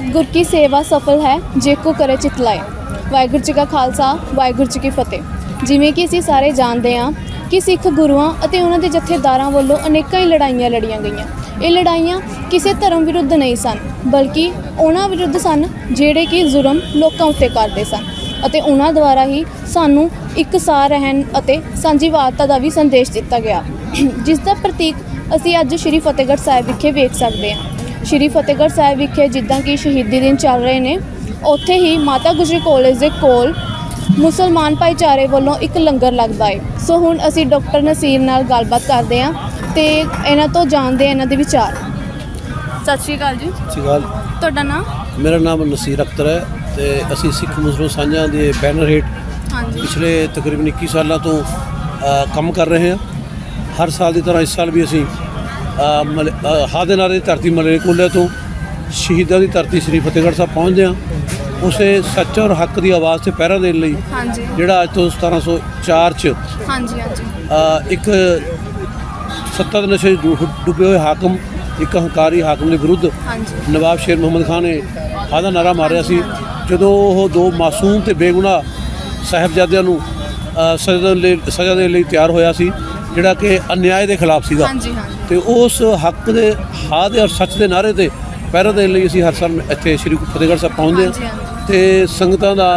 ਸਤਿਗੁਰ ਕੀ ਸੇਵਾ ਸਫਲ ਹੈ, ਜੇ ਕੋ ਕਰੇ ਚਿਤਲਾਏ ਵਾਹਿਗੁਰੂ ਜੀ ਕਾ ਖਾਲਸਾ, ਵਾਹਿਗੁਰੂ ਜੀ ਕੀ ਫਤਿਹ। ਜਿਵੇਂ ਕਿ ਅਸੀਂ ਸਾਰੇ ਜਾਣਦੇ ਹਾਂ ਕਿ ਸਿੱਖ ਗੁਰੂਆਂ ਅਤੇ ਉਹਨਾਂ ਦੇ ਜਥੇਦਾਰਾਂ ਵੱਲੋਂ ਅਨੇਕਾਂ ਹੀ ਲੜਾਈਆਂ ਲੜੀਆਂ ਗਈਆਂ। ਇਹ ਲੜਾਈਆਂ ਕਿਸੇ ਧਰਮ ਵਿਰੁੱਧ ਨਹੀਂ ਸਨ, ਬਲਕਿ ਉਹਨਾਂ ਵਿਰੁੱਧ ਸਨ ਜਿਹੜੇ ਕਿ ਜ਼ੁਲਮ ਲੋਕਾਂ ਉੱਤੇ ਕਰਦੇ ਸਨ। ਅਤੇ ਉਹਨਾਂ ਦੁਆਰਾ ਹੀ ਸਾਨੂੰ ਇੱਕ ਸਾਰ ਰਹਿਣ ਅਤੇ ਸਾਂਝੀਵਾਲਤਾ ਦਾ ਵੀ ਸੰਦੇਸ਼ ਦਿੱਤਾ ਗਿਆ। ਜਿਸ ਦਾ ਪ੍ਰਤੀਕ ਅਸੀਂ ਅੱਜ ਸ਼੍ਰੀ ਫਤਿਹਗੜ੍ਹ ਸਾਹਿਬ ਵਿਖੇ ਵੇਖ ਸਕਦੇ ਹਾਂ। ਸ਼੍ਰੀ ਫਤਿਹਗੜ੍ਹ ਸਾਹਿਬ ਵਿਖੇ ਜਿੱਦਾਂ ਕਿ ਸ਼ਹੀਦੀ ਦਿਨ ਚੱਲ ਰਹੇ ਨੇ ਉੱਥੇ ਹੀ ਮਾਤਾ ਗੁਜਰੀ ਕਾਲਜ ਦੇ ਕੋਲ ਮੁਸਲਮਾਨ ਭਾਈਚਾਰੇ ਵੱਲੋਂ ਇੱਕ ਲੰਗਰ ਲੱਗਦਾ ਹੈ ਸੋ ਹੁਣ ਅਸੀਂ ਡਾਕਟਰ ਨਸੀਰ ਨਾਲ ਗੱਲਬਾਤ ਕਰਦੇ ਹਾਂ ਤੇ ਇਹਨਾਂ ਤੋਂ ਜਾਣਦੇ ਹਾਂ ਇਹਨਾਂ ਦੇ ਵਿਚਾਰ। ਸਤਿ ਸ਼੍ਰੀ ਅਕਾਲ ਜੀ। ਸਤਿ ਗੱਲ ਤੁਹਾਡਾ ਨਾਮ ਮੇਰਾ ਨਾਮ ਨਸੀਰ ਅਖਤਰ ਹੈ ਤੇ ਅਸੀਂ ਸਿੱਖ ਮੁਸਲਿਮ ਸਾਂਝਾਂ ਦੇ ਬੈਨਰ ਹੇਠ ਹਾਂਜੀ। ਪਿਛਲੇ ਤਕਰੀਬਨ 21 ਸਾਲਾਂ ਤੋਂ ਅ, ਕੰਮ ਕਰ ਰਹੇ ਹਾਂ। ਹਰ ਸਾਲ ਦੀ ਤਰ੍ਹਾਂ ਇਸ ਸਾਲ ਵੀ ਅਸੀਂ ਅ, ਮਲ- ਅ, ਹਾਦੇ ਨਾਰੇ ਦੀ ਧਰਤੀ ਮਲੇਰ ਕੋਲੇ ਤੋਂ ਸ਼ਹੀਦਾਂ ਦੀ ਧਰਤੀ ਸ੍ਰੀ ਫਤਿਹਗੜ੍ਹ ਸਾਹਿਬ ਪਹੁੰਚਦੇ ਹਾਂ। ਉਸੇ ਸੱਚ ਔਰ ਹੱਕ ਦੀ ਆਵਾਜ਼ ਤੇ ਪਹਿਰਾ ਦੇਣ ਲਈ ਹਾਂਜੀ। ਜਿਹੜਾ ਅੱਜ ਤੋਂ 1704 ਚ ਹਾਂਜੀ ਹਾਂਜੀ। ਇੱਕ ਸੱਤਾ ਦੇ ਨਸ਼ੇ ਡੁੱਬੇ ਹੋਏ ਹਾਕਮ ਇੱਕ ਹੰਕਾਰੀ ਹਾਕਮ ਦੇ ਵਿਰੁੱਧ ਹਾਂਜੀ। ਨਵਾਬ ਸ਼ੇਰ ਮੁਹੰਮਦ ਖਾਨ ਨੇ ਆਦਾ ਨਾਰਾ ਮਾਰਿਆ ਸੀ। ਜਦੋਂ ਉਹ ਦੋ ਮਾਸੂਮ ਤੇ ਬੇਗੁਨਾਹ ਸਾਹਿਬਜ਼ਾਦਿਆਂ ਨੂੰ ਸਜ਼ਾ ਦੇਣ ਲਈ ਸਜ਼ਾ ਦੇਣ ਲਈ ਤਿਆਰ ਹੋਇਆ ਸੀ ਜਿਹੜਾ ਕਿ ਅਨਿਆਏ ਦੇ ਖਿਲਾਫ ਸੀਗਾ। ਹਾਂਜੀ ਹਾਂਜੀ। ਤੇ ਉਸ ਹੱਕ ਦੇ ਹਾਂ ਦੇ ਔਰ ਸੱਚ ਦੇ ਨਾਰੇ ਤੇ ਪਹਿਰਾ ਦੇਣ ਲਈ ਅਸੀਂ ਹਰ ਸਾਲ ਇੱਥੇ ਸ੍ਰੀ ਫਤਿਹਗੜ੍ਹ ਸਾਹਿਬ ਪਹੁੰਚਦੇ ਹਾਂ। ਤੇ ਸੰਗਤਾਂ ਦਾ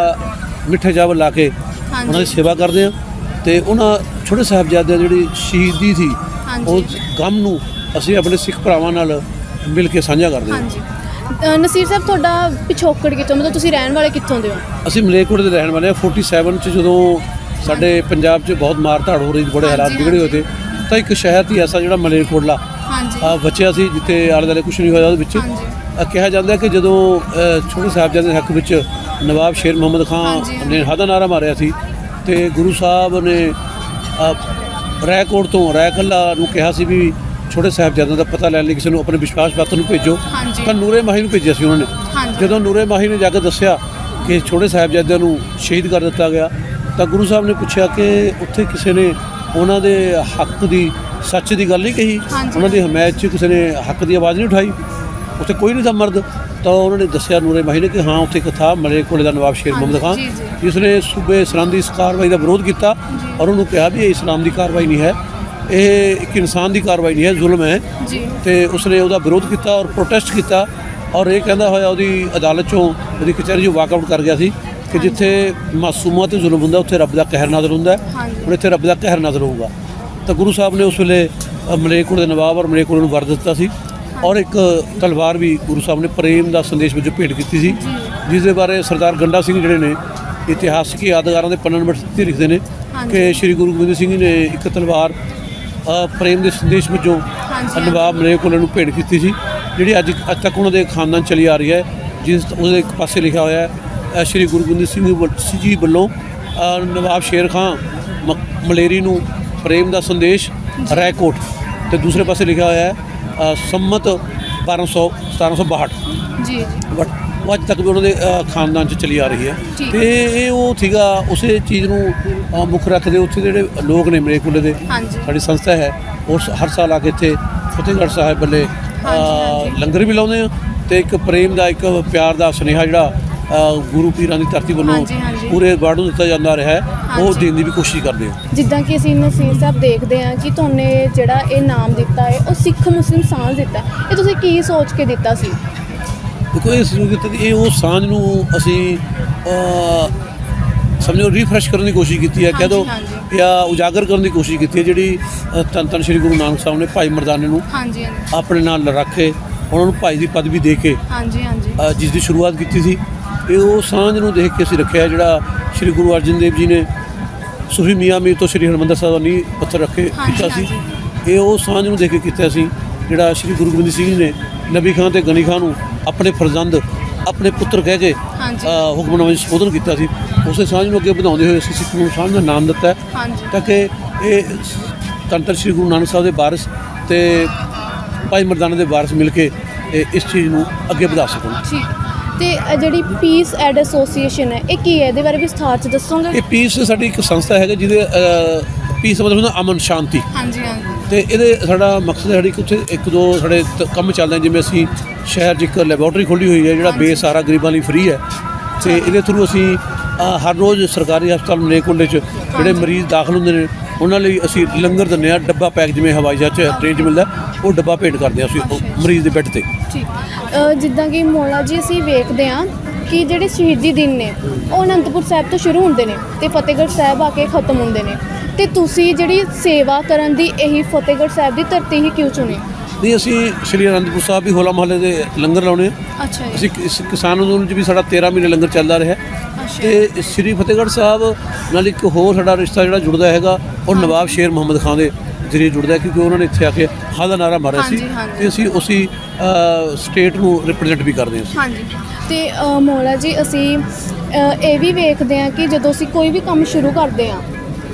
ਮਿੱਠੇ ਚਾਵਲ ਲਾ ਕੇ ਉਹਨਾਂ ਦੀ ਸੇਵਾ ਕਰਦੇ ਹਾਂ। ਤੇ ਉਹਨਾਂ ਛੋਟੇ ਸਾਹਿਬਜ਼ਾਦਿਆਂ ਜਿਹੜੀ ਸ਼ਹੀਦੀ ਸੀ। ਉਸ ਗਮ ਨੂੰ ਅਸੀਂ ਆਪਣੇ ਸਿੱਖ ਭਰਾਵਾਂ ਨਾਲ ਮਿਲ ਕੇ ਸਾਂਝਾ ਕਰਦੇ ਹਾਂ। ਹਾਂਜੀ। ਨਸੀਰ ਸਾਹਿਬ ਤੁਹਾਡਾ ਪਿਛੋਕੜ ਕਿੱਥੋਂ ਮਤਲਬ ਤੁਸੀਂ ਰਹਿਣ ਵਾਲੇ ਕਿੱਥੋਂ ਦੇ ਹੋ? ਅਸੀਂ ਮਲੇਰਕੋਟਲੇ ਦੇ ਰਹਿਣ ਵਾਲੇ ਹਾਂ। 47 ਚ ਜਦੋਂ ਸਾਡੇ ਪੰਜਾਬ 'ਚ ਬਹੁਤ ਮਾਰ ਧਾੜ ਹੋ ਰਹੀ ਬੜੇ ਹਾਲਾਤ ਵਿਗੜੇ ਹੋਏ ਤੇ। ਤਾਂ ਇੱਕ ਸ਼ਹਿਰ ਸੀ ਐਸਾ ਜਿਹੜਾ ਮਲੇਰਕੋਟਲਾ। ਹਾਂਜੀ। ਆ ਬਚਿਆ ਸੀ ਜਿੱਥੇ ਆਲੇ ਦੁਆਲੇ ਕੁਝ ਨਹੀਂ ਹੋਇਆ ਉਹਦੇ ਵਿੱਚ। ਕਿਹਾ ਜਾਂਦਾ ਕਿ ਜਦੋਂ ਛੋਟੇ ਸਾਹਿਬਜ਼ਾਦੇ ਦੇ ਹੱਕ ਵਿੱਚ ਨਵਾਬ ਸ਼ੇਰ ਮੁਹੰਮਦ ਖਾਨ। ਨੇ ਹਾਦਾ ਨਾਰਾ ਮਾਰਿਆ ਸੀ ਤੇ ਗੁਰੂ ਸਾਹਿਬ ਨੇ ਰਾਏਕੋਟ ਤੋਂ ਰਾਏਕੱਲਾ ਨੂੰ ਕਿਹਾ ਸੀ ਵੀ ਛੋਟੇ ਸਾਹਿਬਜ਼ਾਦਿਆਂ ਦਾ ਪਤਾ ਲੈਣ ਲਈ ਕਿਸੇ ਨੂੰ ਆਪਣੇ ਵਿਸ਼ਵਾਸ ਪਾਤਰ ਨੂੰ ਭੇਜੋ। ਤਾਂ ਨੂਰੇ ਮਾਹੀ ਨੂੰ ਭੇਜਿਆ ਸੀ ਉਹਨਾਂ ਨੇ। ਜਦੋਂ ਨੂਰੇ ਮਾਹੀ ਨੇ ਜਾ ਕੇ ਦੱਸਿਆ ਕਿ ਛੋਟੇ ਸਾਹਿਬਜ਼ਾਦਿਆਂ ਨੂੰ ਸ਼ਹੀਦ ਕਰ ਦਿੱਤਾ ਗਿਆ ਤਾਂ ਗੁਰੂ ਸਾਹਿਬ ਨੇ ਪੁੱਛਿਆ ਕਿ ਉੱਥੇ ਕਿਸੇ ਨੇ ਉਹਨਾਂ ਦੇ ਹੱਕ ਦੀ ਸੱਚ ਦੀ ਗੱਲ ਨਹੀਂ ਕਹੀ। ਉਹਨਾਂ ਦੀ ਹਮਾਇਤ 'ਚ ਕਿਸੇ ਨੇ ਹੱਕ ਦੀ ਆਵਾਜ਼ ਨਹੀਂ ਉਠਾਈ? ਉੱਥੇ ਕੋਈ ਨਹੀਂ था ਮਰਦ। ਤਾਂ ਉਹਨਾਂ ਨੇ ਦੱਸਿਆ ਨੂਰੇ ਮਾਹੀ ਕਿ ਹਾਂ ਉੱਥੇ ਇੱਕ ਥਾ ਮਲੇਰਕੋਟਲੇ ਦਾ ਨਵਾਬ ਸ਼ੇਰ ਮੁਹੰਮਦ ਖਾਨ। ਜਿਸ ਨੇ ਸੂਬੇ ਸਰਹੰਦ ਦੀ ਇਸ ਕਾਰਵਾਈ ਦਾ ਵਿਰੋਧ ਕੀਤਾ ਔਰ ਉਹਨੂੰ ਕਿਹਾ ਵੀ ਇਹ ਇਸਲਾਮ ਦੀ ਕਾਰਵਾਈ ਨਹੀਂ ਹੈ। ਇਹ ਇੱਕ ਇਨਸਾਨ ਦੀ ਕਾਰਵਾਈ ਨਹੀਂ ਹੈ ਜ਼ੁਲਮ ਹੈ। ਤੇ ਉਸਨੇ ਉਹਦਾ ਵਿਰੋਧ ਕੀਤਾ ਔਰ ਪ੍ਰੋਟੈਸਟ ਕੀਤਾ ਔਰ ਇਹ ਕਹਿੰਦਾ ਹੋਇਆ ਉਹਦੀ ਅਦਾਲਤ ਚੋਂ ਉਹਦੀ ਕਚਹਿਰੀ ਚੋਂ ਵਾਕਆਊਟ ਕਰ ਗਿਆ ਸੀ। ਕਿ ਜਿੱਥੇ ਮਾਸੂਮਾਂ ਤੇ ਜ਼ੁਲਮ ਹੁੰਦਾ ਉੱਥੇ ਰੱਬ ਦਾ ਕਹਿਰ ਨਜ਼ਰ ਹੁੰਦਾ। ਹੁਣ ਇੱਥੇ ਰੱਬ ਦਾ ਕਹਿਰ ਨਜ਼ਰ ਹੋਊਗਾ। ਤਾਂ ਗੁਰੂ ਸਾਹਿਬ ਨੇ ਉਸ ਵੇਲੇ ਅ, ਮਲੇਰਕੋਟ ਦੇ ਨਵਾਬ ਔਰ ਮਲੇਰਕੋਟ ਨੂੰ ਵਰ ਦਿੱਤਾ ਸੀ। ਔਰ ਇੱਕ ਤਲਵਾਰ ਵੀ ਗੁਰੂ ਸਾਹਿਬ ਨੇ ਪ੍ਰੇਮ ਦਾ ਸੰਦੇਸ਼ ਵਜੋਂ ਭੇਟ ਕੀਤੀ ਸੀ। ਜਿਸ ਦੇ ਬਾਰੇ ਸਰਦਾਰ ਗੰਡਾ ਸਿੰਘ ਜਿਹੜੇ ਨੇ ਇਤਿਹਾਸਕ ਯਾਦਗਾਰਾਂ ਦੇ ਪੰਨਣ ਨੰਬਰ 'ਤੇ ਲਿਖਦੇ ਨੇ। ਕਿ ਸ੍ਰੀ ਗੁਰੂ ਗੋਬਿੰਦ ਸਿੰਘ ਜੀ ਨੇ ਇੱਕ ਤਲਵਾਰ ਪ੍ਰੇਮ ਦੇ ਸੰਦੇਸ਼ ਵਜੋਂ। ਨਵਾਬ ਮਲੇਰਕੋਟਲੇ ਨੂੰ ਭੇਟ ਕੀਤੀ ਸੀ। ਜਿਹੜੀ ਅੱਜ ਅੱਜ ਤੱਕ ਉਹਨਾਂ ਦੇ ਖਾਨਦਾਨ ਚਲੀ ਆ ਰਹੀ ਹੈ ਜਿਸ ਉਹਦੇ ਇੱਕ ਪਾਸੇ ਲਿਖਿਆ ਹੋਇਆ ਹੈ ਸ੍ਰੀ ਗੁਰੂ ਗੋਬਿੰਦ ਸਿੰਘ ਜੀ ਵੱਲ- ਨਵਾਬ ਸ਼ੇਰ ਖਾਂ ਮ- ਮਲੇਰੀ ਨੂੰ ਪ੍ਰੇਮ ਦਾ ਸੰਦੇਸ਼ ਰਾਏਕੋਟ ਤੇ ਦੂਸਰੇ ਪਾਸੇ ਲਿਖਿਆ ਹੋਇਆ ਹੈ ਸੰਮਤ 1200 1762 ਜੀ ਉਹ ਅੱਜ ਤੱਕ ਵੀ ਉਹਨਾਂ ਦੇ ਖਾਨਦਾਨ ਚ ਚਲੀ ਆ ਰਹੀ ਹੈ। ਤੇ ਇਹ ਉਹ ਸੀਗਾ ਉਸੇ ਚੀਜ਼ ਨੂੰ ਮੁੱਖ ਰੱਖਦੇ ਉੱਥੇ ਦੇ ਜਿਹੜੇ ਲੋਕ ਨੇ ਮਲੇਰਕੋਟਲੇ ਦੇ ਹਾਂਜੀ। ਸਾਡੀ ਸੰਸਥਾ ਹੈ ਉਹ ਸ- ਹਰ ਸਾਲ ਆ ਕੇ ਇੱਥੇ ਫਤਿਹਗੜ੍ਹ ਸਾਹਿਬ ਵੱਲੇ ਅ, ਲੰਗਰ ਵੀ ਲਾਉਂਦੇ ਆ ਤੇ ਇੱਕ ਪ੍ਰੇਮ ਦਾ ਇੱਕ ਪਿਆਰ ਦਾ ਸੁਨੇਹਾ ਜਿਹੜਾ ਗੁਰੂ ਪੀਰਾਂ ਦੀ ਧਰਤੀ ਵੱਲੋਂ ਹਾਂਜੀ, ਹਾਂਜੀ। ਪੂਰੇ ਵਰਲਡ ਨੂੰ ਦਿੱਤਾ ਜਾਂਦਾ ਰਿਹਾ ਹੈ। ਉਹ ਹਾਂਜੀ। ਦੇਣ ਦੀ ਵੀ ਕੋਸ਼ਿਸ਼ ਕਰਦੇ ਆ। ਜਿੱਦਾਂ ਕਿ ਅਸੀਂ ਨਸੀਰ ਸਾਹਿਬ ਦੇਖਦੇ ਹਾਂ ਕਿ ਤੁਹਾਨੂੰ ਜਿਹੜਾ ਇਹ ਨਾਮ ਦਿੱਤਾ ਹੈ ਉਹ ਸਿੱਖ ਮੁਸਲਿਮ ਸਾਂਝ ਦਿੱਤਾ ਹੈ। ਇਹ ਤੁਸੀਂ ਕੀ ਸੋਚ ਕੇ ਦਿੱਤਾ ਸੀ? ਦੇਖੋ ਇਹ ਸਹੂਲਤ ਦੀ ਇਹ ਉਹ ਸਾਂਝ ਨੂੰ ਅਸੀਂ ਅ, ਸਮਝੋ ਰੀਫਰੈਸ਼ ਕਰਨ ਦੀ ਕੋਸ਼ਿਸ਼ ਕੀਤੀ ਹੈ। ਕਹਿ ਦੋ ਹਾਂਜੀ, ਜਾਂ ਉਜਾਗਰ ਕਰਨ ਦੀ ਕੋਸ਼ਿਸ਼ ਕੀਤੀ ਹੈ ਜਿਹੜੀ ਅ, ਧੰਨ ਧੰਨ ਸ਼੍ਰੀ ਗੁਰੂ ਨਾਨਕ ਸਾਹਿਬ ਨੇ ਭਾਈ ਮਰਦਾਨੇ ਨੂੰ ਹਾਂਜੀ ਆਪਣੇ ਨਾਲ ਰੱਖ ਕੇ ਉਹਨਾਂ ਨੂੰ ਭਾਈ ਦੀ ਪਦਵੀ ਦੇ ਕੇ ਹਾਂਜੀ ਹਾਂਜੀ। ਅ, ਜਿਸ ਦੀ ਸ਼ੁਰੂਆਤ ਕੀਤੀ ਸੀ। ਇਹ ਉਹ ਸਾਂਝ ਨੂੰ ਦੇਖ ਕੇ ਅਸੀਂ ਰੱਖਿਆ ਜਿਹੜਾ ਸ਼੍ਰੀ ਗੁਰੂ ਅਰਜਨ ਦੇਵ ਜੀ ਨੇ ਸੂਫੀ ਮੀਆਂ ਮੀਰ ਤੋਂ ਸ਼੍ਰੀ ਹਰਿਮੰਦਰ ਸਾਹਿਬ ਦਾ ਨੀਂਹ ਪੱਥਰ ਰੱਖੇ ਕੀਤਾ ਸੀ। ਇਹ ਉਹ ਸਾਂਝ ਨੂੰ ਦੇਖ ਕੇ ਕੀਤਾ ਸੀ ਜਿਹੜਾ ਸ਼੍ਰੀ ਗੁਰੂ ਗੋਬਿੰਦ ਸਿੰਘ ਜੀ ਨੇ ਨਬੀ ਖਾਨ ਤੇ ਗਨੀ ਖਾਨ ਨੂੰ ਆਪਣੇ ਫਰਜ਼ੰਦ ਆਪਣੇ ਪੁੱਤਰ ਕਹਿ ਕੇ ਹੁਕਮਨਾਮੇ ਵਿੱਚ ਸੰਬੋਧਨ ਕੀਤਾ ਸੀ। ਉਸੇ ਸਾਂਝ ਨੂੰ ਅੱਗੇ ਵਧਾਉਂਦੇ ਹੋਏ ਅਸੀਂ ਸਿੱਖ ਨੂੰ ਸਾਂਝ ਦਾ ਨਾਮ ਦਿੱਤਾ ਤਾਂ ਕਿ ਇਹ ਤੰਤਰ ਸ਼੍ਰੀ ਗੁਰੂ ਨਾਨਕ ਸਾਹਿਬ ਦੇ ਵਾਰਿਸ ਤੇ ਭਾਈ ਮਰਦਾਨਾ ਦੇ ਵਾਰਿਸ ਮਿਲ ਕੇ ਇਸ ਚੀਜ਼ ਨੂੰ ਅੱਗੇ ਵਧਾ ਸਕਣ। ਠੀਕ। ਤੇ ਇਹ ਜਿਹੜੀ ਪੀਸ ਐਡ ਐਸੋਸੀਏਸ਼ਨ ਹੈ ਇਹ ਕੀ ਹੈ? ਇਹਦੇ ਬਾਰੇ ਵਿਸਥਾਰ ਚ ਦੱਸੋਗੇ? ਇਹ ਪੀਸ ਸਾਡੀ ਇੱਕ ਸੰਸਥਾ ਹੈਗਾ ਜਿਹਦੇ ਪੀਸ ਮਤਲਬ ਹੁੰਦਾ ਅਮਨ ਸ਼ਾਂਤੀ। ਹਾਂਜੀ ਹਾਂਜੀ। ਤੇ ਇਹਦੇ ਸਾਡਾ ਮਕਸਦ ਹੈ ਸਾਡੀ ਕਿ ਉੱਥੇ ਇੱਕ ਦੋ ਸਾਡੇ ਤ- ਕੰਮ ਚੱਲਦੇ ਨੇ ਜਿਵੇਂ ਅਸੀਂ ਸ਼ਹਿਰ 'ਚ ਇੱਕ ਲੈਬੋਰਟਰੀ ਖੋਲੀ ਹੋਈ ਹੈ ਜਿਹੜਾ ਬੇਸ ਸਾਰਾ ਗਰੀਬਾਂ ਲਈ ਫ੍ਰੀ ਹੈ। ਤੇ ਇਹਦੇ ਥਰੂ ਅਸੀਂ ਹਰ ਰੋਜ਼ ਸਰਕਾਰੀ ਹਸਪਤਾਲ ਮਲੇਕੋਲੇ 'ਚ ਜਿਹੜੇ ਮਰੀਜ਼ ਦਾਖਲ ਹੁੰਦੇ ਨੇ ਉਹਨਾਂ ਲਈ ਅਸੀਂ ਲੰਗਰ ਦਿੰਦੇ ਆ ਡੱਬਾ ਪੈਕ ਜਿਵੇਂ ਹਵਾਈ ਜਹਾਜ਼ 'ਚ ਟ੍ਰੇਨ 'ਚ ਮਿਲਦਾ ਉਹ ਡੱਬਾ ਭੇਟ ਕਰਦੇ ਆ ਅਸੀਂ ਮਰੀਜ਼ ਦੇ ਬੈੱਡ ਤੇ। ਠੀਕ। ਜਿੱਦਾਂ ਕਿ ਮੋਲਾ ਜੀ ਅਸੀਂ ਵੇਖਦੇ ਹਾਂ ਕਿ ਜਿਹੜੇ ਸ਼ਹੀਦੀ ਦਿਨ ਨੇ ਉਹ ਅਨੰਦਪੁਰ ਸਾਹਿਬ ਤੋਂ ਸ਼ੁਰੂ ਹੁੰਦੇ ਨੇ ਤੇ ਫਤਿਹਗੜ੍ਹ ਸਾਹਿਬ ਆ ਕੇ ਖਤਮ ਹੁੰਦੇ ਨੇ। ਤੇ ਤੁਸੀਂ ਜਿਹੜੀ ਸੇਵਾ ਕਰਨ ਦੀ ਇਹੀ ਫਤਿਹਗੜ੍ਹ ਸਾਹਿਬ ਦੀ ਧਰਤੀ ਹੀ ਕਿਉਂ ਚੁਣੀ? ਨਹੀਂ ਅਸੀਂ ਸ਼੍ਰੀ ਅਨੰਦਪੁਰ ਸਾਹਿਬ ਵੀ ਹੋਲਾ ਮਹੱਲੇ ਦੇ ਲੰਗਰ ਲਾਉਣੇ ਆ ਅੱਛਾ ਅਸੀਂ ਕਿਸ- ਕਿਸਾਨ ਅੰਦੋਲਨ 'ਚ ਵੀ ਸਾਡਾ 13 ਮਹੀਨੇ ਲੰਗਰ ਚੱਲਦਾ ਰਿਹਾ। ਤੇ ਸ੍ਰੀ ਫਤਿਹਗੜ੍ਹ ਸਾਹਿਬ ਨਾਲ ਇੱਕ ਹੋਰ ਸਾਡਾ ਰਿਸ਼ਤਾ ਜਿਹੜਾ ਜੁੜਦਾ ਹੈਗਾ ਉਹ ਨਵਾਬ ਸ਼ੇਰ ਮੁਹੰਮਦ ਖਾਨ ਦੇ ਜ਼ਰੀਏ ਜੁੜਦਾ ਕਿਉਂਕਿ ਉਹਨਾਂ ਨੇ ਇੱਥੇ ਆ ਕੇ ਹਾਂ ਦਾ ਨਾਰਾ ਮਾਰਿਆ ਸੀ। ਤੇ ਅਸੀਂ ਉਸੇ ਸਟੇਟ ਨੂੰ ਰਿਪਰੈਜ਼ੈਂਟ ਵੀ ਕਰਦੇ ਹਾਂ। ਹਾਂਜੀ। ਤੇ ਮੋਲਾ ਜੀ ਅਸੀਂ ਇਹ ਵੀ ਵੇਖਦੇ ਹਾਂ ਕਿ ਜਦੋਂ ਅਸੀਂ ਕੋਈ ਵੀ ਕੰਮ ਸ਼ੁਰੂ ਕਰਦੇ ਹਾਂ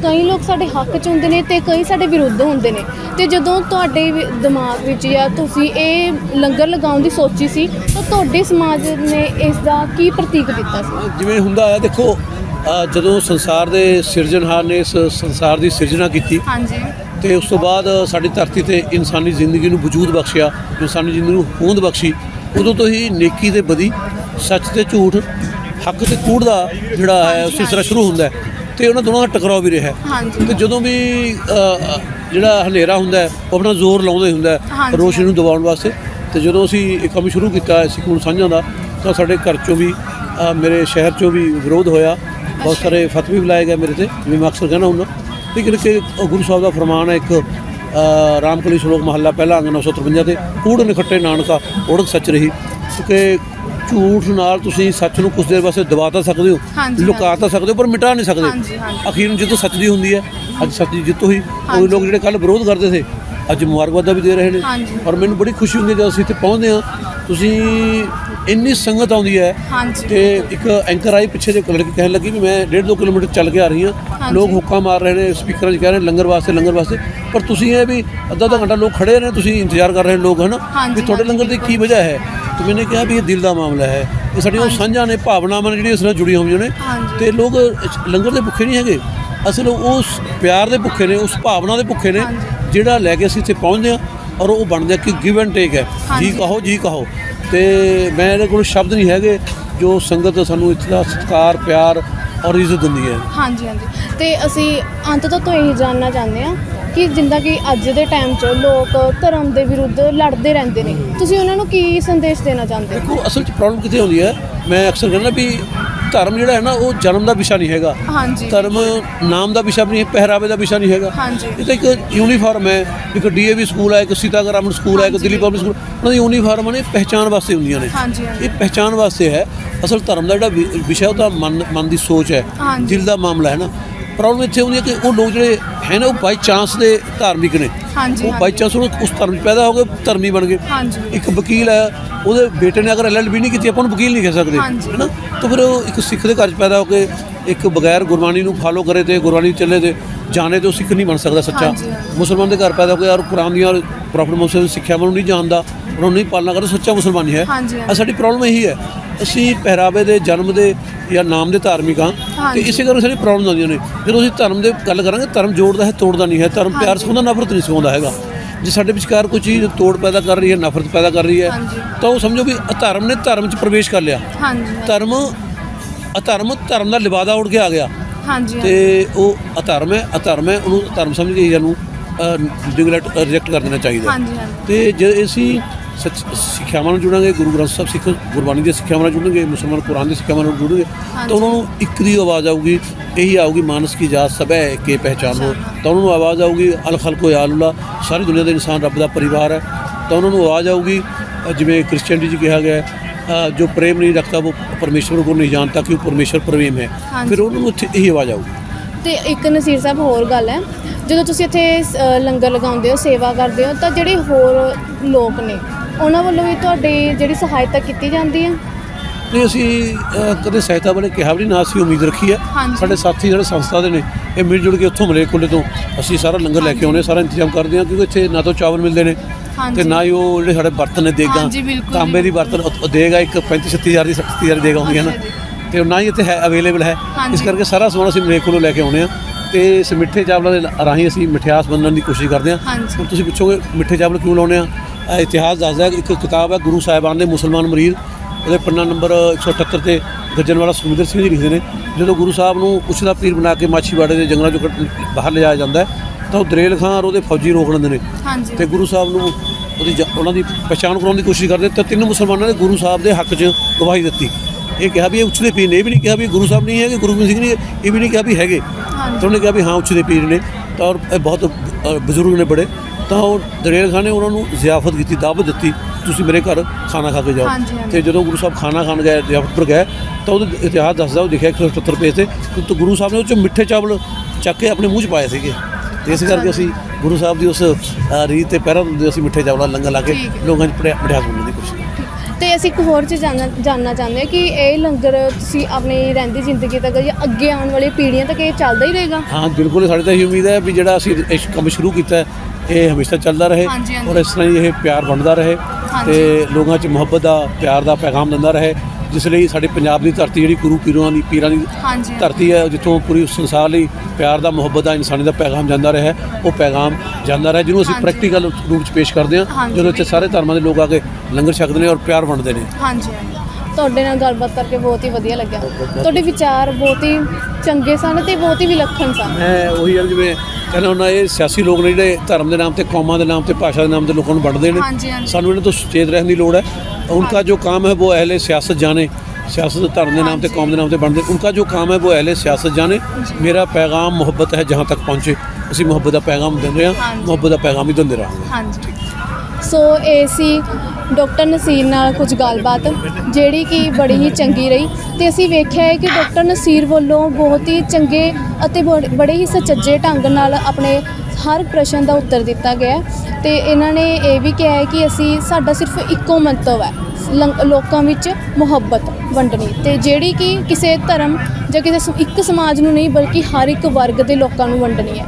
ਕਈ ਲੋਕ ਸਾਡੇ ਹੱਕ 'ਚ ਹੁੰਦੇ ਨੇ ਤੇ ਕਈ ਸਾਡੇ ਵਿਰੁੱਧ ਹੁੰਦੇ ਨੇ। ਤੇ ਜਦੋਂ ਤੁਹਾਡੇ ਵੀ ਦਿਮਾਗ ਵਿੱਚ ਜਾਂ ਤੁਸੀਂ ਇਹ ਲੰਗਰ ਲਗਾਉਣ ਦੀ ਸੋਚੀ ਸੀ ਤਾਂ ਤੁਹਾਡੇ ਸਮਾਜ ਨੇ ਇਸ ਦਾ ਕੀ ਪ੍ਰਤੀਕ ਦਿੱਤਾ ਸੀ? ਜਿਵੇਂ ਹੁੰਦਾ ਹੈ ਦੇਖੋ ਅ, ਜਦੋਂ ਸੰਸਾਰ ਦੇ ਸਿਰਜਣਹਾਰ ਨੇ ਇਸ ਸੰਸਾਰ ਦੀ ਸਿਰਜਣਾ ਕੀਤੀ ਹਾਂਜੀ। ਤੇ ਉਸ ਤੋਂ ਬਾਅਦ ਸਾਡੀ ਧਰਤੀ ਤੇ ਇਨਸਾਨੀ ਜ਼ਿੰਦਗੀ ਨੂੰ ਵਜੂਦ ਬਖਸ਼ਿਆ ਇਨਸਾਨੀ ਜ਼ਿੰਦਗੀ ਨੂੰ ਹੋਂਦ ਬਖਸ਼ੀ ਉਦੋਂ ਤੋਂ ਹੀ ਨੇਕੀ ਤੇ ਬਦੀ ਸੱਚ ਤੇ ਝੂਠ ਹੱਕ ਤੇ ਕੂੜ ਦਾ ਜਿਹੜਾ ਹੈ ਸਿਲਸਿਲਾ ਸ਼ੁਰੂ ਹੁੰਦਾ ਹੈ। ਤੇ ਉਹਨਾਂ ਦੋਨਾਂ ਦਾ ਟਕਰਾਅ ਵੀ ਰਿਹਾ। ਹੈ। ਹਾਂਜੀ। ਤੇ ਜਦੋਂ ਵੀ ਅ, ਜਿਹੜਾ ਹਨੇਰਾ ਹੁੰਦਾ ਹੈ ਉਹ ਆਪਣਾ ਜ਼ੋਰ ਲਾਉਂਦਾ ਹੁੰਦਾ ਹੈ ਹਾਂਜੀ। ਰੋਸ਼ਨੀ ਨੂੰ ਦਬਾਉਣ ਵਾਸਤੇ। ਤੇ ਜਦੋਂ ਅਸੀਂ ਇਹ ਕੰਮ ਸ਼ੁਰੂ ਕੀਤਾ ਸਿੱਖੂਨ ਸਾਂਝਾਂ ਦਾ ਤਾਂ ਸਾਡੇ ਘਰ ਚੋਂ ਵੀ ਅ, ਮੇਰੇ ਸ਼ਹਿਰ ਚੋਂ ਵੀ ਵਿਰੋਧ ਹੋਇਆ। ਬਹੁਤ ਸਾਰੇ ਫਤਵੇ ਵੀ ਬੁਲਾਏ ਗਏ ਮੇਰੇ ਤੇ ਜਿਵੇਂ ਮੈਂ ਅਕਸਰ ਕਹਿੰਦਾ ਹੁੰਦਾ। ਲੇਕਿਨ ਕਿ ਉਹ ਗੁਰੂ ਸਾਹਿਬ ਦਾ ਫਰਮਾਨ ਹੈ ਇੱਕ ਅ, ਰਾਮਕਲੀ ਸ਼ਲੋਕ ਮਹੱਲਾ ਪਹਿਲਾ ਅੰਗ 953 ਤੇ ਕੂੜ ਨਿਖੱਟੇ ਨਾਨਕਾ ਓੜਕ ਸੱਚ ਰਹੀ। ਕਿਉਂਕਿ ਝੂਠ ਨਾਲ ਤੁਸੀਂ ਸੱਚ ਨੂੰ ਕੁਝ ਦੇਰ ਵਾਸਤੇ ਦਬਾ ਤਾਂ ਸਕਦੇ ਹੋ ਹਾਂਜੀ, ਲੁਕਾ ਤਾਂ ਸਕਦੇ ਹੋ ਪਰ ਮਿਟਾ ਨਹੀਂ ਸਕਦੇ। ਹਾਂਜੀ। ਅਖੀਰ ਨੂੰ ਜਦੋਂ ਸੱਚ ਦੀ ਹੁੰਦੀ ਹੈ। ਅੱਜ ਸੱਚ ਦੀ ਜਿੱਤ ਹੋਈ। ਉਹ ਲੋਕ ਜਿਹੜੇ ਕੱਲ ਵਿਰੋਧ ਕਰਦੇ ਸੀ ਅੱਜ ਮੁਬਾਰਕਬਾਦਾਂ ਵੀ ਦੇ ਰਹੇ ਨੇ। ਹਾਂਜੀ। ਔਰ ਮੈਨੂੰ ਬੜੀ ਖੁਸ਼ੀ ਹੁੰਦੀ ਹੈ ਜਦੋਂ ਅਸੀਂ ਇੱਥੇ ਪਹੁੰਚਦੇ ਹਾਂ ਤੁਸੀਂ ਇੰਨੀ ਸੰਗਤ ਆਉਂਦੀ ਹੈ ਹਾਂਜੀ। ਤੇ ਇੱਕ ਐਂਕਰ ਆਈ ਪਿੱਛੇ ਜੇ ਲੜਕੀ ਕਹਿਣ ਲੱਗੀ ਵੀ ਮੈਂ 1.5 ਕਿਲੋਮੀਟਰ ਚੱਲ ਕੇ ਆ ਰਹੀ ਹਾਂ। ਹਾਂਜੀ। ਲੋਕ ਹੁੱਕਾ ਮਾਰ ਰਹੇ ਨੇ ਸਪੀਕਰਾਂ 'ਚ ਕਹਿ ਰਹੇ ਨੇ ਲੰਗਰ ਵਾਸਤੇ ਲੰਗਰ ਵਾਸਤੇ। ਪਰ ਤੁਸੀਂ ਇਹ ਵੀ ਅੱਧਾ ਅੱਧਾ ਘੰਟਾ ਲੋਕ ਖੜੇ ਨੇ ਤੁਸੀਂ ਇੰਤਜ਼ਾਰ ਕਰ ਰਹੇ ਨੇ ਲੋਕ ਹਨਾ? ਹਾਂਜੀ, ਵੀ ਤੁਹਾਡੇ ਲੰਗਰ ਦੀ ਕੀ ਵਜ੍ਹਾ ਹੈ? ਤੇ ਮੈंने ਕਿਹਾ ਵੀ ਇਹ ਦਿਲ ਦਾ ਮਾਮਲਾ ਹੈ। ਇਹ ਸਾਡੀਆਂ ਉਹ ਸਾਂਝਾਂ ਨੇ ਭਾਵਨਾਵਾਂ ਨੇ ਜਿਹੜੀਆਂ ਇਸ ਨਾਲ ਜੁੜੀਆਂ ਹੋਈਆਂ ਨੇ। ਤੇ ਲੋਕ ਲੰਗਰ ਦੇ ਭੁੱਖੇ ਨਹੀਂ ਹੈਗੇ। ਅਸਲ ਉਸ ਪਿਆਰ ਦੇ ਭੁੱਖੇ ਨੇ ਉਸ ਭਾਵਨਾ ਦੇ ਭੁੱਖੇ ਨੇ ਜਿਹੜਾ ਲੈ ਕੇ ਅਸੀਂ ਇੱਥੇ ਪਹੁੰਚਦੇ ਹਾਂ ਔਰ ਉਹ ਬਣਦਾ ਕਿ ਗਿਵ ਐਂਡ ਟੇਕ ਹੈ। ਜੀ। ਕਹੋ ਜੀ ਕਹੋ। ਤੇ ਮੈਂ ਇਹਦੇ ਕੋਲ ਸ਼ਬਦ ਨਹੀਂ ਹੈਗੇ। ਜੋ ਸੰਗਤ ਸਾਨੂੰ ਇੱਥੇ ਦਾ ਸਤਿਕਾਰ ਪਿਆਰ ਔਰ ਇੱਜ਼ਤ ਦਿੰਦੀ ਹੈ। ਹਾਂਜੀ ਹਾਂਜੀ। ਤੇ ਅਸੀਂ ਅੰਤ ਤੋਂ ਤੋਂ ਇਹੀ ਜਾਣਨਾ ਚਾਹੁੰਦੇ ਹਾਂ ਕਿ ਜਿੰਦਾ ਕਿ ਅੱਜ ਦੇ ਟਾਈਮ 'ਚ ਲੋਕ ਧਰਮ ਦੇ ਵਿਰੁੱਧ ਲੜਦੇ ਰਹਿੰਦੇ ਨੇ। ਤੁਸੀਂ ਉਹਨਾਂ ਨੂੰ ਕੀ ਸੰਦੇਸ਼ ਦੇਣਾ ਚਾਹੁੰਦੇ ਹੋ? ਦੇਖੋ ਅਸਲ 'ਚ ਪ੍ਰੋਬਲਮ ਕਿੱਥੇ ਆਉਂਦੀ ਹੈ? ਮੈਂ ਅਕਸਰ ਕਹਿੰਦਾ ਵੀ ਧਰਮ ਜਿਹੜਾ ਹੈ ਨਾ ਉਹ ਜਨਮ ਦਾ ਵਿਸ਼ਾ ਨਹੀਂ ਹੈਗਾ। ਹਾਂਜੀ। ਧਰਮ ਨਾਮ ਦਾ ਵਿਸ਼ਾ ਵੀ ਨਹੀਂ ਹੈ ਪਹਿਰਾਵੇ ਦਾ ਵਿਸ਼ਾ ਨਹੀਂ ਹੈਗਾ। ਹਾਂਜੀ। ਇਹ ਤਾਂ ਇੱਕ ਯੂਨੀਫਾਰਮ ਹੈ। ਇੱਕ ਡੀਏਵੀ ਸਕੂਲ ਹੈ ਇੱਕ ਸੀਤਾਗਰਾਮ ਸਕੂਲ ਹੈ ਇੱਕ ਦਿੱਲੀ ਪਬਲਿਕ ਸਕੂਲ ਉਹਨਾਂ ਦੀ ਯੂਨੀਫਾਰਮ ਨੇ ਪਹਿਚਾਣ ਵਾਸਤੇ ਹੁੰਦੀਆਂ ਨੇ। ਹਾਂਜੀ ਹਾਂਜੀ। ਇਹ ਪਹਿਚਾਣ ਵਾਸਤੇ ਹੈ। ਅਸਲ ਧਰਮ ਦਾ ਜਿਹੜਾ ਵਿਸ਼ਾ ਉਹ ਤਾਂ ਮਨ ਮਨ ਦੀ ਸੋਚ ਹੈ। ਦਿਲ ਦਾ ਮਾਮਲਾ ਹੈ ਨਾ। ਪ੍ਰੋਬਲਮ ਇੱਥੇ ਹੁੰਦੀ ਹੈ ਕਿ ਉਹ ਲੋਕ ਜਿਹੜੇ ਹੈ ਨਾ ਉਹ ਬਾਈ ਚਾਂਸ ਦੇ ਧਾਰਮਿਕ ਨੇ। ਉਹ ਬਾਈ ਚਾਂਸ ਉਸ ਧਰਮ 'ਚ ਪੈਦਾ ਹੋ ਗਏ ਧਰਮੀ ਬਣ ਗਏ। ਇੱਕ ਵਕੀਲ ਹੈ ਉਹਦੇ ਬੇਟੇ ਨੇ ਅਗਰ ਐਲਐਲਬੀ ਨਹੀਂ ਕੀਤੀ ਆਪਾਂ ਨੂੰ ਵਕੀਲ ਨਹੀਂ ਕਹਿ ਸਕਦੇ ਹਾਂਜੀ। ਹੈਨਾ ਤਾਂ ਫਿਰ ਉਹ ਇੱਕ ਸਿੱਖ ਦੇ ਘਰ 'ਚ ਪੈਦਾ ਹੋ ਕੇ ਇੱਕ ਬਗੈਰ ਗੁਰਬਾਣੀ ਨੂੰ ਫਾਲੋ ਕਰੇ ਤੇ ਗੁਰਬਾਣੀ ਚੱਲੇ ਤੇ ਜਾਣੇ ਤੇ ਉਹ ਸਿੱਖ ਨਹੀਂ ਬਣ ਸਕਦਾ ਸੱਚਾ। ਮੁਸਲਮਾਨ ਦੇ ਘਰ ਪੈਦਾ ਹੋ ਕੇ ਔਰ ਕੁਰਾਨ ਦੀਆਂ ਪ੍ਰੋਫਟ ਦੀ ਸਿੱਖਿਆਵਾਂ ਨੂੰ ਨਹੀਂ ਜਾਣਦਾ ਉਹਨਾਂ ਨੂੰ ਨਹੀਂ ਪਾਲਣਾ ਕਰਦਾ ਸੱਚਾ ਮੁਸਲਮਾਨ ਹੀ ਹੈ। ਆਹ ਸਾਡੀ ਪ੍ਰੋਬਲਮ ਇਹੀ ਹੈ। ਅਸੀਂ ਪਹਿਰਾਵੇ ਦੇ ਜਨਮ ਦੇ ਜਾਂ ਨਾਮ ਦੇ ਧਾਰਮਿਕ ਹਾਂ ਤੇ। ਇਸੇ ਕਰਕੇ ਸਾਡੀ ਪ੍ਰੋਬਲਮ ਆਉਂਦੀਆਂ ਨੇ ਜਦੋਂ ਅਸੀਂ ਧਰਮ ਦੇ ਗੱਲ ਕਰਾਂਗੇ ਧਰਮ ਜੋੜਦਾ ਹੈ ਤੋੜਦਾ ਨਹੀਂ ਹੈ। ਧਰਮ ਪਿਆਰ ਸਿਖਾਉਂਦਾ ਨਫ਼ਰਤ ਨਹੀਂ ਸਿਖਾਉਂਦਾ ਹੈਗਾ। ਜੇ ਸਾਡੇ ਵਿਚਕਾਰ ਕੋਈ ਚੀਜ਼ ਤੋੜ ਪੈਦਾ ਕਰ ਰਹੀ ਹੈ ਨਫ਼ਰਤ ਪੈਦਾ ਕਰ ਰਹੀ ਹੈ। ਤਾਂ ਉਹ ਸਮਝੋ ਵੀ ਧਰਮ ਨੇ ਧਰਮ 'ਚ ਪ੍ਰਵੇਸ਼ ਕਰ ਲਿਆ। ਧਰਮ ਅਧਰਮ ਧਰਮ ਦਾ ਲਿਬਾਦਾ ਉੱਡ ਕੇ ਆ ਗਿਆ। ਹਾਂਜੀ ਤੇ ਉਹ ਅਧਰਮ ਹੈ ਅਧਰਮ ਹੈ ਉਹਨੂੰ ਧਰਮ ਸਮਝ ਕੇ ਇਹਨੂੰ ਰਿਜੈਕਟ ਕਰ ਦੇਣਾ ਚਾਹੀਦਾ ਹਾਂਜੀ। ਤੇ ਜੇ ਅਸੀਂ ਸਿੱਖਿਆਵਾਂ ਨਾਲ ਜੁੜਾਂਗੇ ਗੁਰੂ ਗ੍ਰੰਥ ਸਾਹਿਬ ਸਿੱਖ ਗੁਰਬਾਣੀ ਦੀਆਂ ਸਿੱਖਿਆਵਾਂ ਨਾਲ ਜੁੜਨਗੇ ਮੁਸਲਮਾਨ ਕੁਰਾਨ ਦੀਆਂ ਸਿੱਖਿਆਵਾਂ ਨਾਲ ਜੁੜਨਗੇ ਤਾਂ ਉਹਨਾਂ ਨੂੰ ਇੱਕ ਦੀ ਆਵਾਜ਼ ਆਊਗੀ ਇਹੀ ਆਊਗੀ ਮਾਨਸ ਕੀ ਜਾਤ ਸਭ ਹੈ। ਕੇ ਪਹਿਚਾਨੋ ਤਾਂ ਉਹਨਾਂ ਨੂੰ ਆਵਾਜ਼ ਆਊਗੀ ਅਲ ਖਲਕੋ ਯਾ ਅੱਲਾ ਸਾਰੀ ਦੁਨੀਆ ਦੇ ਇਨਸਾਨ ਰੱਬ ਦਾ ਪਰਿਵਾਰ ਹੈ। ਤਾਂ ਉਹਨਾਂ ਨੂੰ ਆਵਾਜ਼ ਆਊਗੀ ਜਿਵੇਂ ਕ੍ਰਿਸਚੀਅਨਟੀ 'ਚ ਕਿਹਾ ਗਿਆ ਜੋ ਪ੍ਰੇਮ ਨਹੀਂ ਰੱਖਦਾ ਉਹ ਪਰਮੇਸ਼ਵਰ ਕੋ ਨਹੀਂ ਜਾਣਦਾ ਕਿ ਉਹ ਪਰਮੇਸ਼ਵਰ ਪ੍ਰੇਮ ਹੈ। ਫਿਰ ਉਹਨਾਂ ਨੂੰ ਉੱਥੇ ਇਹੀ ਆਵਾਜ਼ ਆਊਗੀ। ਤੇ ਇੱਕ ਨਸੀਰ ਸਾਹਿਬ ਹੋਰ ਗੱਲ ਹੈ। ਜਦੋਂ ਤੁਸੀਂ ਇੱਥੇ ਲੰਗਰ ਲਗਾਉਂਦੇ ਹੋ ਸੇਵਾ ਕਰਦੇ ਹੋ ਤਾਂ ਜਿਹੜੇ ਹੋਰ ਲੋਕ ਨੇ ਉਹਨਾਂ ਵੱਲੋਂ ਵੀ ਤੁਹਾਡੀ ਜਿਹੜੀ ਸਹਾਇਤਾ ਕੀਤੀ ਜਾਂਦੀ ਹੈ ਨਹੀਂ ਅਸੀਂ ਕਦੇ ਸਹਾਇਤਾ ਬਾਰੇ ਕਿਹਾ ਵੀ ਨਹੀਂ ਨਾ ਅਸੀਂ ਉਮੀਦ ਰੱਖੀ ਹੈ ਹਾਂਜੀ। ਸਾਡੇ ਸਾਥੀ ਜਿਹੜੇ ਸੰਸਥਾ ਦੇ ਨੇ ਇਹ ਮਿਲ ਜੁਲ ਕੇ ਉੱਥੋਂ ਮਲੇਕੋਲੇ ਤੋਂ ਅਸੀਂ ਸਾਰਾ ਲੰਗਰ ਲੈ ਕੇ ਆਉਨੇ ਸਾਰਾ ਇੰਤਜ਼ਾਮ ਕਰਦੇ ਹਾਂ ਕਿਉਂਕਿ ਇੱਥੇ ਨਾ ਤਾਂ ਚਾਵਲ ਮਿਲਦੇ ਨੇ ਹਾਂਜੀ। ਤੇ ਨਾ ਹੀ ਉਹ ਜਿਹੜੇ ਸਾਡੇ ਬਰਤਨ ਨੇ ਦੇਗਾ ਹਾਂਜੀ, ਬਿਲਕੁਲ, ਤਾਂਬੇ ਦੀ ਬਰਤਨ ਉਹ- ਉਹ ਦੇਗਾ ਇੱਕ 35 36000 ਦੀ 36000 ਦੀ ਦੇਗਾ ਹੁੰਦੀ ਹੈ ਨਾ ਅੱਛਾ। ਤੇ ਉਹ ਨਾ ਹੀ ਇੱਥੇ ਹੈ ਅਵੇਲੇਬਲ ਹੈ ਹਾਂਜੀ। ਇਸ ਕਰਕੇ ਸਾਰਾ ਸਮਾਨ ਅਸੀਂ ਮਲੇਕੋਲੋਂ ਲੈ ਕੇ ਆਉਨੇ ਆ ਤੇ ਇਸ ਮਿੱਠੇ ਚਾਵਲਾਂ ਦੇ ਰਾਹੀਂ ਅਸੀਂ ਮਠਿਆਸ ਬੰਨਣ ਦੀ ਕੋਸ਼ਿਸ਼ ਕਰਦੇ ਹਾਂ। ਹਾਂਜੀ। ਹੁਣ ਤੁਸੀਂ ਪੁੱਛੋਗੇ ਮਿੱਠੇ ਚਾਵਲ ਕਿਉਂ ਲਾਉਂਦੇ ਆ? ਇਹ ਇਤਿਹਾਸ ਦੱਸਦਾ ਇੱਕ ਕਿਤਾਬ ਹੈ ਗੁਰੂ ਸਾਹਿਬਾਨ ਦੇ ਮੁਸਲਮਾਨ ਮਰੀਦ ਉਹਦੇ ਪੰਨਾ ਨੰਬਰ 178 ਤੇ ਗੱਜਣਵਾਲਾ ਸੁਖਮਿੰਦਰ ਸਿੰਘ ਜੀ ਲਿਖਦੇ ਨੇ ਜਦੋਂ ਗੁਰੂ ਸਾਹਿਬ ਨੂੰ ਉਸ ਦਾ ਪੀਰ ਬਣਾ ਕੇ ਮਾਛੀਵਾੜੇ ਦੇ ਜੰਗਲਾਂ ਚੋਂ ਬਾਹਰ ਲਿਜਾਇਆ ਜਾਂਦਾ ਤਾਂ ਉਹ ਦਰੇਲ ਖਾਨ ਔਰ ਉਹਦੇ ਫੌਜੀ ਰੋਕ ਲੈਂਦੇ ਨੇ। ਹਾਂਜੀ। ਤੇ ਗੁਰੂ ਸਾਹਿਬ ਨੂੰ ਉਹਦੀ ਉਹਨਾਂ ਦੀ ਪਛਾਣ ਕਰਾਉਣ ਦੀ ਕੋਸ਼ਿਸ਼ ਕਰਦੇ ਤਾਂ ਤਿੰਨ ਮੁਸਲਮਾਨਾਂ ਨੇ ਗੁਰੂ ਸਾਹਿਬ ਦੇ ਹੱਕ 'ਚ ਗਵਾਹੀ ਦਿੱਤੀ। ਇਹ ਕਿਹਾ ਵੀ ਇਹ ਉੱਚ ਦੇ ਪੀਰ ਨੇ ਇਹ ਵੀ ਨਹੀਂ ਕਿਹਾ ਵੀ ਗੁਰੂ ਸਾਹਿਬ ਨਹੀਂ ਹੈਗੇ ਗੁਰੂ ਗੋਬਿੰਦ ਸਿੰਘ ਨਹੀਂ ਹੈ, ਇਹ ਵੀ ਨਹੀਂ ਕਿਹਾ ਵੀ ਹੈਗੇ। ਤਾਂ ਉਹਨੇ ਕਿਹਾ ਵੀ ਹਾਂ ਉੱਚ ਦੇ ਪੀਰ ਨੇ। ਤਾਂ ਔਰ ਇਹ ਬਹੁਤ ਬਜ਼ੁਰਗ ਨੇ ਬੜੇ। ਤਾਂ ਉਹ ਦਰੇਲ ਖਾਨ ਨੇ ਉਹਨਾਂ ਨੂੰ ਜ਼ਿਆਫਤ ਕੀਤੀ ਦਾਵਤ ਦਿੱਤੀ ਤੁਸੀਂ ਮੇਰੇ ਘਰ ਖਾਣਾ ਖਾ ਕੇ ਜਾਓ। ਤੇ ਜਦੋਂ ਗੁਰੂ ਸਾਹਿਬ ਖਾਣਾ ਖਾਣ ਗਏ ਜ਼ਿਆਫਤ ਪਰ ਗਏ ਤਾਂ ਉਹਦਾ ਇਤਿਹਾਸ ਦੱਸਦਾ ਉਹ ਲਿਖਿਆ 177 ਪੇਜ ਤੇ ਕਿ ਗੁਰੂ ਸਾਹਿਬ ਨੇ ਉਹ 'ਚੋਂ ਮਿੱਠੇ ਚਾਵਲ ਚੱਕ ਕੇ ਆਪਣੇ ਮੂੰਹ 'ਚ ਪਾਏ ਸੀਗੇ। ਤੇ ਇਸ ਕਰਕੇ ਅਸੀਂ ਗੁਰੂ ਸਾਹਿਬ ਦੀ ਉਸ ਰੀਤ ਤੇ ਪਹਿਰਾ ਦਿੰਦੇ ਅਸੀਂ ਮਿੱਠੇ ਚਾਵਲਾਂ ਦਾ ਲੰਗਰ ਲਾ ਕੇ ਹੈ। ਲੋਕਾਂ 'ਚ ਪੜਿਆ ਪੜਿਆ ਦੀ ਕੋਸ਼ਿਸ਼ ਤੇ ਅਸੀਂ ਇੱਕ ਹੋਰ ਚੀਜ਼ ਜਾਣਨਾ ਜਾਣਨਾ ਚਾਹੁੰਦੇ ਹਾਂ ਕਿ ਇਹ ਲੰਗਰ ਤੁਸੀਂ ਆਪਣੀ ਰਹਿੰਦੀ ਜ਼ਿੰਦਗੀ ਤੱਕ ਜਾਂ ਅੱਗੇ ਆਉਣ ਵਾਲੀ ਪੀੜ੍ਹੀਆਂ ਤੱਕ ਇਹ ਚੱਲਦਾ ਹੀ ਰਹੇਗਾ ਹਾਂ ਬਿਲਕੁਲ ਸਾਡੀ ਤਾਂ ਇਹ ਉਮੀਦ ਹੈ ਵੀ ਜਿਹੜਾ ਅਸੀਂ ਇਹ ਕੰਮ ਸ਼ੁਰੂ ਕੀਤਾ ਇਹ ਹਮੇਸ਼ਾ ਚੱਲਦਾ ਰਹੇ। ਔਰ ਇਸ ਤਰ੍ਹਾਂ ਹੀ ਇਹ ਪਿਆਰ ਬਣਦਾ ਰਹੇ। ਤੇ ਲੋਕਾਂ 'ਚ ਮੁਹੱਬਤ ਦਾ ਪਿਆਰ ਦਾ ਪੈਗਾਮ ਦਿੰਦਾ ਰਹੇ ਜਿਸ ਲਈ ਸਾਡੇ ਪੰਜਾਬ ਦੀ ਧਰਤੀ ਜਿਹੜੀ ਗੁਰੂ ਪੀਰਾਂ ਦੀ ਪੀਰਾਂ ਦੀ ਹਾਂਜੀ। ਧਰਤੀ ਹੈ ਜਿੱਥੋਂ ਪੂਰੀ ਸੰਸਾਰ ਲਈ ਪਿਆਰ ਦਾ ਮੁਹੱਬਤ ਦਾ ਇਨਸਾਨੀ ਦਾ ਪੈਗਾਮ ਜਾਂਦਾ ਰਿਹਾ ਹੈ, ਉਹ ਪੈਗਾਮ ਜਾਂਦਾ ਰਿਹਾ ਜਿਹਨੂੰ ਅਸੀਂ ਹਾਂਜੀ। ਪ੍ਰੈਕਟੀਕਲ ਰੂਪ 'ਚ ਪੇਸ਼ ਕਰਦੇ ਹਾਂ ਹਾਂਜੀ। ਜਦੋਂ ਇੱਥੇ ਸਾਰੇ ਧਰਮਾਂ ਦੇ ਲੋਕ ਆ ਕੇ ਲੰਗਰ ਛਕਦੇ ਨੇ ਔਰ ਪਿਆਰ ਵੰਡਦੇ ਨੇ। ਹਾਂਜੀ ਤੁਹਾਡੇ ਨਾਲ ਗੱਲਬਾਤ ਕਰਕੇ ਬਹੁਤ ਹੀ ਵਧੀਆ ਲੱਗਿਆ। ਤੁਹਾਡੇ ਵਿਚਾਰ ਬਹੁਤ ਹੀ ਚੰਗੇ ਸਨ ਤੇ ਬਹੁਤ ਹੀ ਵਿਲੱਖਣ ਸਨ। ਮੈਂ ਉਹੀ ਯਾਰ ਜਿਵੇਂ ਕਹਿੰਦਾ ਹੁੰਦਾ ਇਹ ਸਿਆਸੀ ਲੋਕ ਨੇ ਜਿਹੜੇ ਧਰਮ ਦੇ ਨਾਮ ਤੇ ਕੌਮਾਂ ਦੇ ਨਾਮ ਤੇ ਭਾਸ਼ਾ ਦੇ ਨਾਮ ਤੇ ਲੋਕਾਂ ਨੂੰ ਵੰਡਦੇ ਨੇ। ਹਾਂਜੀ, ਹਾਂਜੀ। ਸਾਨੂੰ ਇਹਨਾਂ ਤੋਂ ਸੁਚੇਤ ਰਹਿਣ ਦੀ ਲੋੜ ਹੈ। उनका जो काम है वो अहले सियासत जाने सियासत धर्म के नाम से कौम के नाम से बनते उनका जो काम है वो अहले सियासत जाने मेरा पैगाम मोहब्बत है जहाँ तक पहुँचे ਅਸੀਂ ਮੁਹੱਬਤ ਦਾ ਪੈਗਾਮ ਦਿੰਦੇ ਹਾਂ ਹਾਂਜੀ। ਮੁਹੱਬਤ ਦਾ ਪੈਗਾਮ ਹੀ ਦਿੰਦੇ ਰਹਾਂਗੇ ਹਾਂਜੀ ਸੋ ਇਹ ਸੀ ਡਾਕਟਰ ਨਸੀਰ ਨਾਲ ਕੁਝ ਗੱਲਬਾਤ ਜਿਹੜੀ ਕਿ ਬੜੀ ਹੀ ਚੰਗੀ ਰਹੀ ਤੇ ਅਸੀਂ ਵੇਖਿਆ ਹੈ ਕਿ ਡਾਕਟਰ ਨਸੀਰ ਵੱਲੋਂ ਬਹੁਤ ਹੀ ਚੰਗੇ ਅਤੇ ਬੜ- ਬੜੇ ਹੀ ਸੁਚੱਜੇ ਢੰਗ ਨਾਲ ਆਪਣੇ ਹਰ ਪ੍ਰਸ਼ਨ ਦਾ ਉੱਤਰ ਦਿੱਤਾ ਗਿਆ ਹੈ ਤੇ ਇਹਨਾਂ ਨੇ ਇਹ ਵੀ ਕਿਹਾ ਹੈ ਕਿ ਅਸੀਂ, ਸਾਡਾ ਸਿਰਫ ਇੱਕੋ ਮੰਤਵ ਹੈ, ਲੰ- ਲੋਕਾਂ ਵਿੱਚ ਮੁਹੱਬਤ ਵੰਡਣੀ। ਤੇ ਜਿਹੜੀ ਕਿ ਕਿਸੇ ਧਰਮ ਜਾਂ ਕਿਸੇ ਇੱਕ ਸਮਾਜ ਨੂੰ ਨਹੀਂ, ਬਲਕਿ ਹਰ ਇੱਕ ਵਰਗ ਦੇ ਲੋਕਾਂ ਨੂੰ ਵੰਡਣੀ ਹੈ।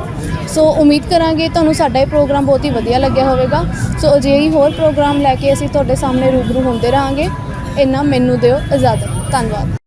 ਸੋ ਉਮੀਦ ਕਰਾਂਗੇ ਤੁਹਾਨੂੰ ਸਾਡਾ ਇਹ ਪ੍ਰੋਗਰਾਮ ਬਹੁਤ ਹੀ ਵਧੀਆ ਲੱਗਿਆ ਹੋਵੇਗਾ। ਸੋ ਅਜਿਹੇ ਹੋਰ ਪ੍ਰੋਗਰਾਮ ਲੈ ਕੇ ਅਸੀਂ ਤੁਹਾਡੇ ਸਾਹਮਣੇ ਰੂਬਰੂ ਹੁੰਦੇ ਰਹਾਂਗੇ। ਇੰਨਾ ਮੈਨੂੰ ਦਿਓ ਇਜਾਜ਼ਤ। ਧੰਨਵਾਦ।